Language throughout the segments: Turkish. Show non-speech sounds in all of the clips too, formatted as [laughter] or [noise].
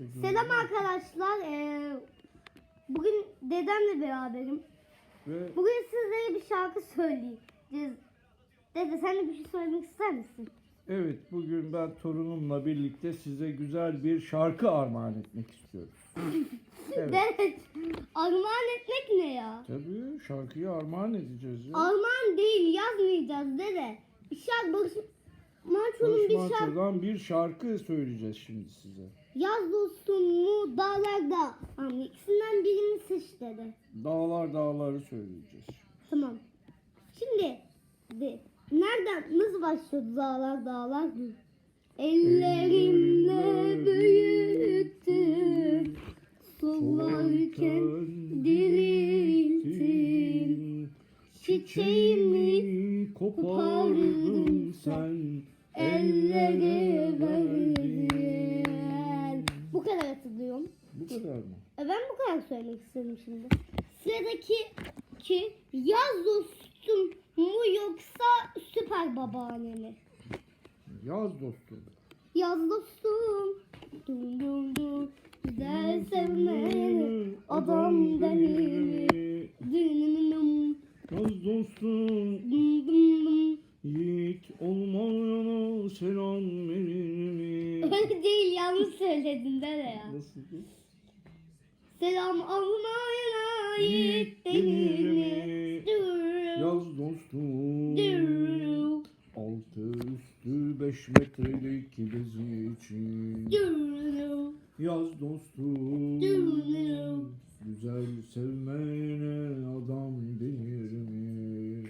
işte. Selam arkadaşlar. Ee, bugün dedemle beraberim. Ve Bugün sizlere bir şarkı söyleyeceğiz. Dede sen de bir şey söylemek ister misin? evet bugün ben torunumla birlikte size güzel bir şarkı armağan etmek istiyorum. [laughs] Evet. Dede armağan etmek ne ya? Tabii şarkıyı armağan edeceğiz ya. Armağan değil yazmayacağız dede. Bir şarkı Barış bir şarkı. Bir şarkı söyleyeceğiz şimdi size. Yaz dostum mu dağlarda. Ama ikisinden birini seç dede. Dağlar dağları söyleyeceğiz. Tamam. Şimdi de, nereden nasıl başlıyordu dağlar dağlar? Ellerimle büyüttüm. Sularken dirilttim. Çiçeğimi kopardın sen Bu kadar hatırlıyorum. Bu kadar mı? E ben bu kadar söylemek istedim şimdi. Sıradaki ki yaz dostum mu yoksa süper babaanne mi? Yaz dostum. Yaz dostum. Dum dum dum. Güzel sevmeni adam denir. Dünüm Yaz dostum. dum. Selam verir mi? Öyle değil yanlış söyledin dede ya. Nasıl? Selam Yiğit yiğit denir mi? Yaz dostum. Altı üstü beş metrelik bezi için. Yaz dostum. Güzel sevmeyene adam denir mi?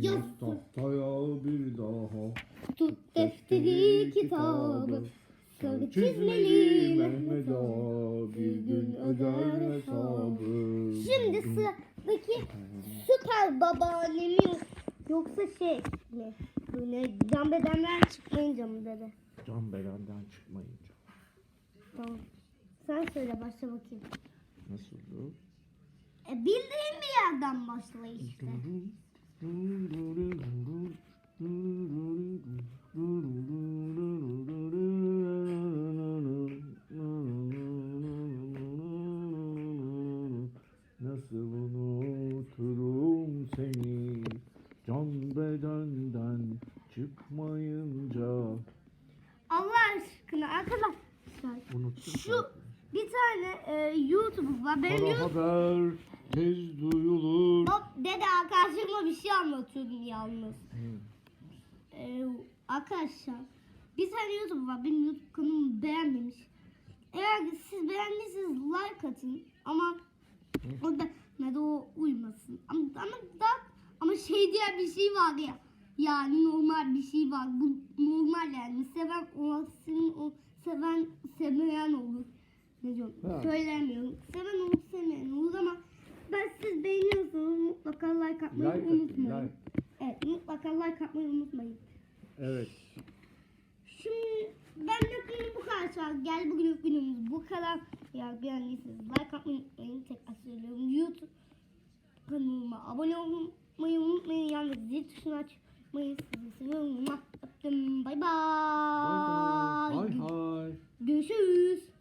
Yaz Yaz tahtaya bir daha. Tut defteri kitabı. Sarı çizmeli Mehmet Ağa bir gün öder hesabı. Şimdi sıradaki süper babaanne mi yoksa şey mi? Böyle can bedenler çıkmayınca mı dede? Can belenden çıkmayınca. Tamam. Sen söyle başla bakayım. Nasıl bu? E, bildiğin bir yerden başla işte. Nasıl unuturum seni can bedenden çıkmayınca Allah aşkına arkadaşlar unuttum. Şu bir tane e, YouTube var. Benim Kara YouTube... haber tez duyulur. Hop dede arkadaşlarıma bir şey anlatıyordum yalnız. Hı. Ee, arkadaşlar bir tane YouTube var. Benim YouTube kanalımı beğenmemiş. Eğer siz beğendiyseniz like atın ama orada ne de o uymasın. Ama, ama da ama şey diye bir şey var ya. Yani normal bir şey var. Bu normal yani. Seven olsun, o seven sevmeyen olur. Ne diyorum? Ha. Söylemiyorum. Seven olur, sevmeyen olur ama ben siz beğeniyorsanız like atmayı Like atın, unutmayın. like. Evet mutlaka like atmayı unutmayın. Evet. Şimdi ben de günüm bu kadar çal. Gel bugün günümüz bu kadar. Ya beğendiyseniz like atmayı unutmayın. Tekrar söylüyorum. YouTube kanalıma abone olmayı unutmayın. Yalnız zil tuşunu açmayı sizi seviyorum. Öptüm. Bay bay. Bye bye. Bye bye. Görüşürüz.